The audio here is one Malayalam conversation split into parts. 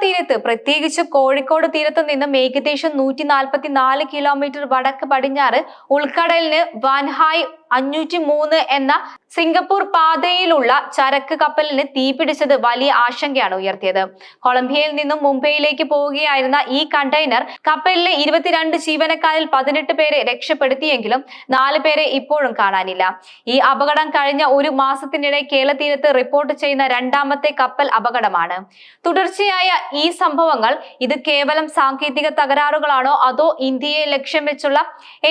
തീരത്ത് പ്രത്യേകിച്ച് കോഴിക്കോട് തീരത്ത് നിന്നും ഏകദേശം നൂറ്റി നാൽപ്പത്തി നാല് കിലോമീറ്റർ വടക്ക് പടിഞ്ഞാറ് ഉൾക്കടലിന് വാൻഹായ് അഞ്ഞൂറ്റി മൂന്ന് എന്ന സിംഗപ്പൂർ പാതയിലുള്ള ചരക്ക് കപ്പലിന് തീപിടിച്ചത് വലിയ ആശങ്കയാണ് ഉയർത്തിയത്. കൊളംബിയയിൽ നിന്നും മുംബൈയിലേക്ക് പോവുകയായിരുന്ന ഈ കണ്ടെയ്നർ കപ്പലിലെ ഇരുപത്തിരണ്ട് ജീവനക്കാരിൽ പതിനെട്ട് പേരെ രക്ഷപ്പെടുത്തിയെങ്കിലും നാല് പേരെ ഇപ്പോഴും കാണാനില്ല. ഈ അപകടം കഴിഞ്ഞ ഒരു മാസത്തിനിടെ കേരള തീരത്ത് റിപ്പോർട്ട് ചെയ്യുന്ന രണ്ടാമത്തെ കപ്പൽ അപകടമാണ്. തുടർച്ചയായ ഈ സംഭവങ്ങൾ ഇത് കേവലം സാങ്കേതിക തകരാറുകളാണോ അതോ ഇന്ത്യയെ ലക്ഷ്യം വെച്ചുള്ള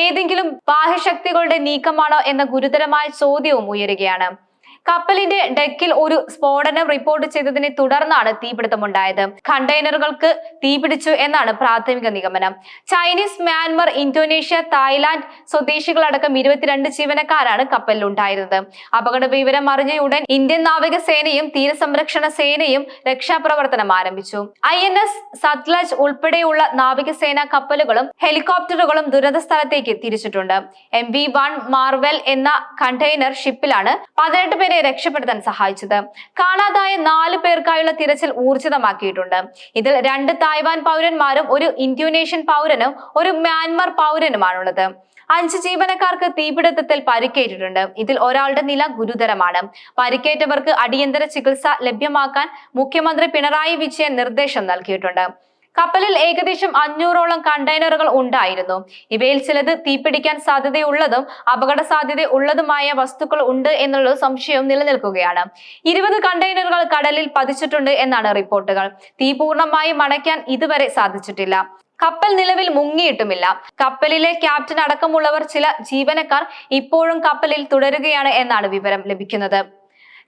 ഏതെങ്കിലും ബാഹ്യശക്തികളുടെ നീക്കമാണോ എന്ന ഗുരുതരമായ ചോദ്യവും ഉയരുകയാണ്. കപ്പലിന്റെ ഡെക്കിൽ ഒരു സ്ഫോടനം റിപ്പോർട്ട് ചെയ്തതിനെ തുടർന്നാണ് തീപിടുത്തമുണ്ടായത്. കണ്ടെയ്നറുകൾക്ക് തീപിടിച്ചു എന്നാണ് പ്രാഥമിക നിഗമനം. ചൈനീസ് മ്യാൻമർ ഇന്തോനേഷ്യ തായ്ലാന്റ് സ്വദേശികളടക്കം ഇരുപത്തിരണ്ട് ജീവനക്കാരാണ് കപ്പലിൽ ഉണ്ടായിരുന്നത് അപകട വിവരം അറിഞ്ഞ ഉടൻ ഇന്ത്യൻ നാവികസേനയും തീരസംരക്ഷണ സേനയും രക്ഷാപ്രവർത്തനം ആരംഭിച്ചു. ഐ എൻ എസ് സത്ലജ് ഉൾപ്പെടെയുള്ള നാവികസേന കപ്പലുകളും ഹെലികോപ്റ്ററുകളും ദുരന്ത സ്ഥലത്തേക്ക് തിരിച്ചിട്ടുണ്ട്. എം വി വൺ മാർവെൽ എന്ന കണ്ടെയ്നർ ഷിപ്പിലാണ് പതിനെട്ട് പേരെ രക്ഷപ്പെടുത്താൻ സഹായിച്ചത്. കാണാതായ നാല് പേർക്കായുള്ള തിരച്ചിൽ ഊർജിതമാക്കിയിട്ടുണ്ട്. ഇതിൽ രണ്ട് തായ്വാൻ പൗരന്മാരും ഒരു ഇന്തോനേഷ്യൻ പൗരനും ഒരു മ്യാൻമർ പൗരനുമാണുള്ളത്. അഞ്ച് ജീവനക്കാർക്ക് തീപിടുത്തത്തിൽ പരിക്കേറ്റിട്ടുണ്ട്. ഇതിൽ ഒരാളുടെ നില ഗുരുതരമാണ്. പരിക്കേറ്റവർക്ക് അടിയന്തര ചികിത്സ ലഭ്യമാക്കാൻ മുഖ്യമന്ത്രി പിണറായി വിജയൻ നിർദ്ദേശം നൽകിയിട്ടുണ്ട്. കപ്പലിൽ ഏകദേശം അഞ്ഞൂറോളം കണ്ടെയ്നറുകൾ ഉണ്ടായിരുന്നു. ഇവയിൽ ചിലത് തീപിടിക്കാൻ സാധ്യതയുള്ളതും അപകട സാധ്യത ഉള്ളതുമായ വസ്തുക്കൾ ഉണ്ട് എന്നുള്ള സംശയവും നിലനിൽക്കുകയാണ്. ഇരുപത് കണ്ടെയ്നറുകൾ കടലിൽ പതിച്ചിട്ടുണ്ട് എന്നാണ് റിപ്പോർട്ടുകൾ. തീ പൂർണമായും അണയ്ക്കാൻ ഇതുവരെ സാധിച്ചിട്ടില്ല. കപ്പൽ നിലവിൽ മുങ്ങിയിട്ടുമില്ല. കപ്പലിലെ ക്യാപ്റ്റൻ അടക്കമുള്ളവർ ചില ജീവനക്കാർ ഇപ്പോഴും കപ്പലിൽ തുടരുകയാണ് എന്നാണ് വിവരം ലഭിക്കുന്നത്.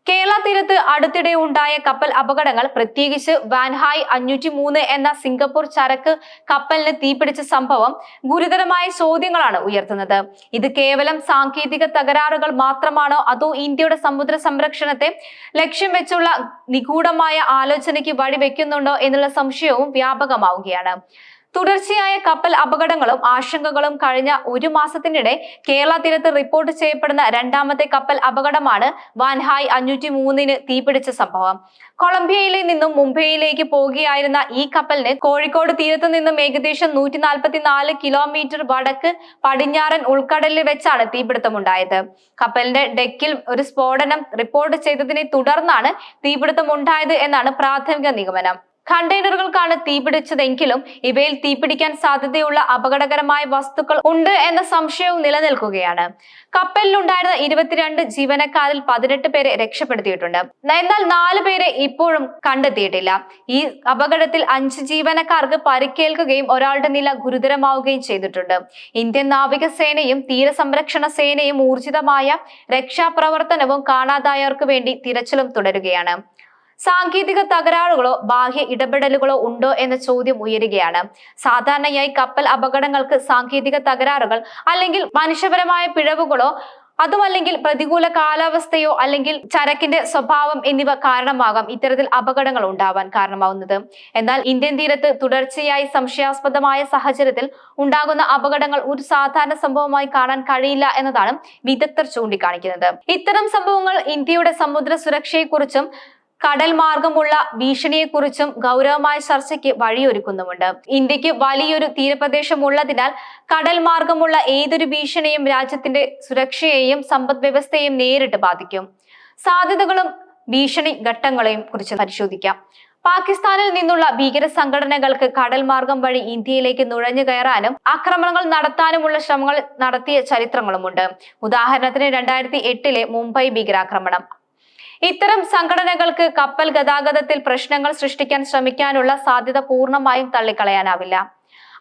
കേരള തീരത്ത് അടുത്തിടെ ഉണ്ടായ കപ്പൽ അപകടങ്ങൾ പ്രത്യേകിച്ച് വാൻഹായ് അഞ്ഞൂറ്റി മൂന്ന് എന്ന സിംഗപ്പൂർ ചരക്ക് കപ്പലിന് തീപിടിച്ച സംഭവം ഗുരുതരമായ ചോദ്യങ്ങളാണ് ഉയർത്തുന്നത്. ഇത് കേവലം സാങ്കേതിക തകരാറുകൾ മാത്രമാണോ? അതോ ഇന്ത്യയുടെ സമുദ്ര സംരക്ഷണത്തെ ലക്ഷ്യം വെച്ചുള്ള നിഗൂഢമായ ആലോചനയ്ക്ക് വഴിവെക്കുന്നുണ്ടോ എന്നുള്ള സംശയവും വ്യാപകമാവുകയാണ്. തുടർച്ചയായ കപ്പൽ അപകടങ്ങളും ആശങ്കകളും കഴിഞ്ഞ ഒരു മാസത്തിനിടെ കേരള തീരത്ത് റിപ്പോർട്ട് ചെയ്യപ്പെടുന്ന രണ്ടാമത്തെ കപ്പൽ അപകടമാണ് വാൻഹായ് അഞ്ഞൂറ്റി മൂന്നിന് തീപിടിച്ച സംഭവം. കൊളംബിയയിൽ നിന്നും മുംബൈയിലേക്ക് പോകുകയായിരുന്ന ഈ കപ്പലിന് കോഴിക്കോട് തീരത്ത് നിന്നും ഏകദേശം നൂറ്റി നാൽപ്പത്തി നാല് കിലോമീറ്റർ വടക്ക് പടിഞ്ഞാറൻ ഉൾക്കടലിൽ വെച്ചാണ് തീപിടുത്തമുണ്ടായത്. കപ്പലിന്റെ ഡെക്കിൽ ഒരു സ്ഫോടനം റിപ്പോർട്ട് ചെയ്തതിനെ തുടർന്നാണ് തീപിടുത്തമുണ്ടായത് എന്നാണ് പ്രാഥമിക നിഗമനം. കണ്ടെയ്നറുകൾക്കാണ് തീപിടിച്ചതെങ്കിലും ഇവയിൽ തീപിടിക്കാൻ സാധ്യതയുള്ള അപകടകരമായ വസ്തുക്കൾ ഉണ്ട് എന്ന സംശയവും നിലനിൽക്കുകയാണ്. കപ്പലിലുണ്ടായിരുന്ന ഇരുപത്തിരണ്ട് ജീവനക്കാരിൽ പതിനെട്ട് പേരെ രക്ഷപ്പെടുത്തിയിട്ടുണ്ട്. എന്നാൽ നാല് പേരെ ഇപ്പോഴും കണ്ടെത്തിയിട്ടില്ല. ഈ അപകടത്തിൽ അഞ്ച് ജീവനക്കാർക്ക് പരിക്കേൽക്കുകയും ഒരാളുടെ നില ഗുരുതരമാവുകയും ചെയ്തിട്ടുണ്ട്. ഇന്ത്യൻ നാവികസേനയും തീരസംരക്ഷണ സേനയും ഊർജിതമായ രക്ഷാപ്രവർത്തനവും കാണാതായവർക്ക് വേണ്ടി തിരച്ചിലും തുടരുകയാണ്. സാങ്കേതിക തകരാറുകളോ ബാഹ്യ ഇടപെടലുകളോ ഉണ്ടോ എന്ന ചോദ്യം ഉയരുകയാണ്. സാധാരണയായി കപ്പൽ അപകടങ്ങൾക്ക് സാങ്കേതിക തകരാറുകൾ അല്ലെങ്കിൽ മനുഷ്യപരമായ പിഴവുകളോ അതുമല്ലെങ്കിൽ പ്രതികൂല കാലാവസ്ഥയോ അല്ലെങ്കിൽ ചരക്കിന്റെ സ്വഭാവം എന്നിവ കാരണമാകാം ഇത്തരത്തിൽ അപകടങ്ങൾ ഉണ്ടാവാൻ കാരണമാവുന്നത്. എന്നാൽ ഇന്ത്യൻ തീരത്ത് തുടർച്ചയായി സംശയാസ്പദമായ സാഹചര്യത്തിൽ ഉണ്ടാകുന്ന അപകടങ്ങൾ ഒരു സാധാരണ സംഭവമായി കാണാൻ കഴിയില്ല എന്നതാണ് വിദഗ്ധർ ചൂണ്ടിക്കാണിക്കുന്നത്. ഇത്തരം സംഭവങ്ങൾ ഇന്ത്യയുടെ സമുദ്ര സുരക്ഷയെക്കുറിച്ചും കടൽ മാർഗമുള്ള ഭീഷണിയെക്കുറിച്ചും ഗൗരവമായ ചർച്ചയ്ക്ക് വഴിയൊരുക്കുന്നുമുണ്ട്. ഇന്ത്യയ്ക്ക് വലിയൊരു തീരപ്രദേശം ഉള്ളതിനാൽ കടൽ മാർഗമുള്ള ഏതൊരു ഭീഷണിയും രാജ്യത്തിന്റെ സുരക്ഷയെയും സമ്പദ് വ്യവസ്ഥയെയും നേരിട്ട് ബാധിക്കും. സാധ്യതകളും ഭീഷണി ഘട്ടങ്ങളെയും കുറിച്ച് പരിശോധിക്കാം. പാകിസ്ഥാനിൽ നിന്നുള്ള ഭീകര സംഘടനകൾക്ക് കടൽ മാർഗം വഴി ഇന്ത്യയിലേക്ക് നുഴഞ്ഞു കയറാനും ആക്രമണങ്ങൾ നടത്താനുമുള്ള ശ്രമങ്ങൾ നടത്തിയ ചരിത്രങ്ങളുമുണ്ട്. ഉദാഹരണത്തിന് രണ്ടായിരത്തി എട്ടിലെ മുംബൈ ഭീകരാക്രമണം. ഇത്തരം സംഘടനകൾക്ക് കപ്പൽ ഗതാഗതത്തിൽ പ്രശ്നങ്ങൾ സൃഷ്ടിക്കാൻ ശ്രമിക്കാനുള്ള സാധ്യത പൂർണമായും തള്ളിക്കളയാനാവില്ല.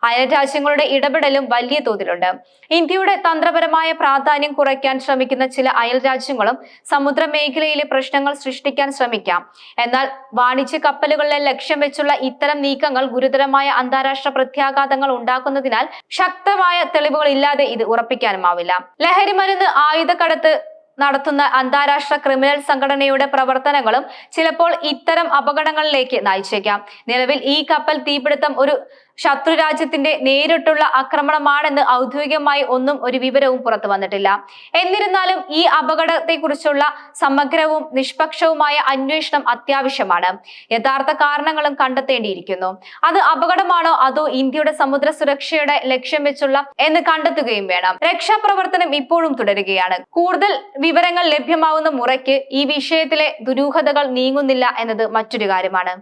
അയൽ രാജ്യങ്ങളുടെ ഇടപെടലും വലിയ തോതിലുണ്ട്. ഇന്ത്യയുടെ തന്ത്രപരമായ പ്രാധാന്യം കുറയ്ക്കാൻ ശ്രമിക്കുന്ന ചില അയൽ രാജ്യങ്ങളും സമുദ്ര മേഖലയിലെ പ്രശ്നങ്ങൾ സൃഷ്ടിക്കാൻ ശ്രമിക്കാം. എന്നാൽ വാണിജ്യ കപ്പലുകളെ ലക്ഷ്യം വെച്ചുള്ള ഇത്തരം നീക്കങ്ങൾ ഗുരുതരമായ അന്താരാഷ്ട്ര പ്രത്യാഘാതങ്ങൾ ഉണ്ടാക്കുന്നതിനാൽ ശക്തമായ തെളിവുകൾ ഇല്ലാതെ ഇത് ഉറപ്പിക്കാനുമാവില്ല. ലഹരിമരുന്ന് ആയുധക്കടത്ത് നടത്തുന്ന അന്താരാഷ്ട്ര ക്രിമിനൽ സംഘടനയുടെ പ്രവർത്തനങ്ങളും ചിലപ്പോൾ ഇത്തരം അപകടങ്ങളിലേക്ക് നയിച്ചേക്കാം. നിലവിൽ ഈ കപ്പൽ തീപിടുത്തം ഒരു ശത്രു രാജ്യത്തിന്റെ നേരിട്ടുള്ള ആക്രമണമാണെന്ന് ഔദ്യോഗികമായി ഒന്നും ഒരു വിവരവും പുറത്തു വന്നിട്ടില്ല. എന്നിരുന്നാലും ഈ അപകടത്തെക്കുറിച്ചുള്ള സമഗ്രവും നിഷ്പക്ഷവുമായ അന്വേഷണം അത്യാവശ്യമാണ്. യഥാർത്ഥ കാരണങ്ങളും കണ്ടെത്തേണ്ടിയിരിക്കുന്നു. അത് അപകടമാണോ അതോ ഇന്ത്യയുടെ സമുദ്ര സുരക്ഷയുടെ ലക്ഷ്യം വെച്ചുള്ള എന്ന് കണ്ടെത്തുകയും വേണം. രക്ഷാപ്രവർത്തനം ഇപ്പോഴും തുടരുകയാണ്. കൂടുതൽ വിവരങ്ങൾ ലഭ്യമാവുന്ന മുറയ്ക്ക് ഈ വിഷയത്തിലെ ദുരൂഹതകൾ നീങ്ങുന്നില്ല എന്നത് മറ്റൊരു കാര്യമാണ്.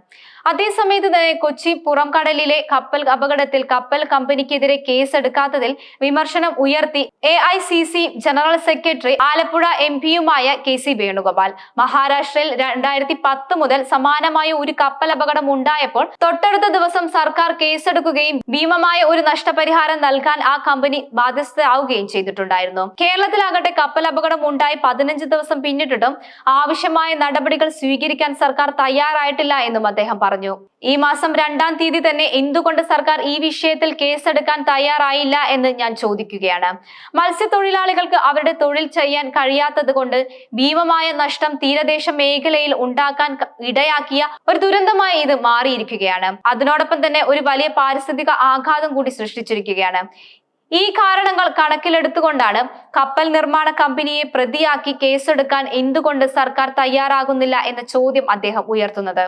അതേസമയത്ത് തന്നെ കൊച്ചി പുറംകടലിലെ കപ്പൽ അപകടത്തിൽ കപ്പൽ കമ്പനിക്കെതിരെ കേസെടുക്കാത്തതിൽ വിമർശനം ഉയർത്തി A general secretary Alappuzha M പിയുമായ K C Venugopal. മഹാരാഷ്ട്രയിൽ രണ്ടായിരത്തി പത്ത് മുതൽ സമാനമായ ഒരു കപ്പൽ അപകടം ഉണ്ടായപ്പോൾ തൊട്ടടുത്ത ദിവസം സർക്കാർ കേസെടുക്കുകയും ഭീമമായ ഒരു നഷ്ടപരിഹാരം നൽകാൻ ആ കമ്പനി ബാധ്യസ്ഥയാവുകയും ചെയ്തിട്ടുണ്ടായിരുന്നു. കേരളത്തിലാകട്ടെ കപ്പൽ അപകടം ഉണ്ടായി പതിനഞ്ച് ദിവസം പിന്നിട്ടിട്ടും ആവശ്യമായ നടപടികൾ സ്വീകരിക്കാൻ സർക്കാർ തയ്യാറായിട്ടില്ല എന്നും അദ്ദേഹം പറഞ്ഞു. ഈ മാസം രണ്ടാം തീയതി തന്നെ എന്തുകൊണ്ട് സർക്കാർ ഈ വിഷയത്തിൽ കേസെടുക്കാൻ തയ്യാറായില്ല എന്ന് ഞാൻ ചോദിക്കുകയാണ്. മത്സ്യത്തൊഴിലാളികൾക്ക് അവരുടെ തൊഴിൽ ചെയ്യാൻ കഴിയാത്തത് കൊണ്ട് ഭീമമായ നഷ്ടം തീരദേശ മേഖലയിൽ ഉണ്ടാക്കാൻ ഇടയാക്കിയ ഒരു ദുരന്തമായി ഇത് മാറിയിരിക്കുകയാണ്. അതിനോടൊപ്പം തന്നെ ഒരു വലിയ പാരിസ്ഥിതിക ആഘാതം കൂടി സൃഷ്ടിച്ചിരിക്കുകയാണ്. ഈ കാരണങ്ങൾ കണക്കിലെടുത്തുകൊണ്ടാണ് കപ്പൽ നിർമ്മാണ കമ്പനിയെ പ്രതിയാക്കി കേസെടുക്കാൻ എന്തുകൊണ്ട് സർക്കാർ തയ്യാറാകുന്നില്ല എന്ന ചോദ്യം അദ്ദേഹം ഉയർത്തുന്നത്.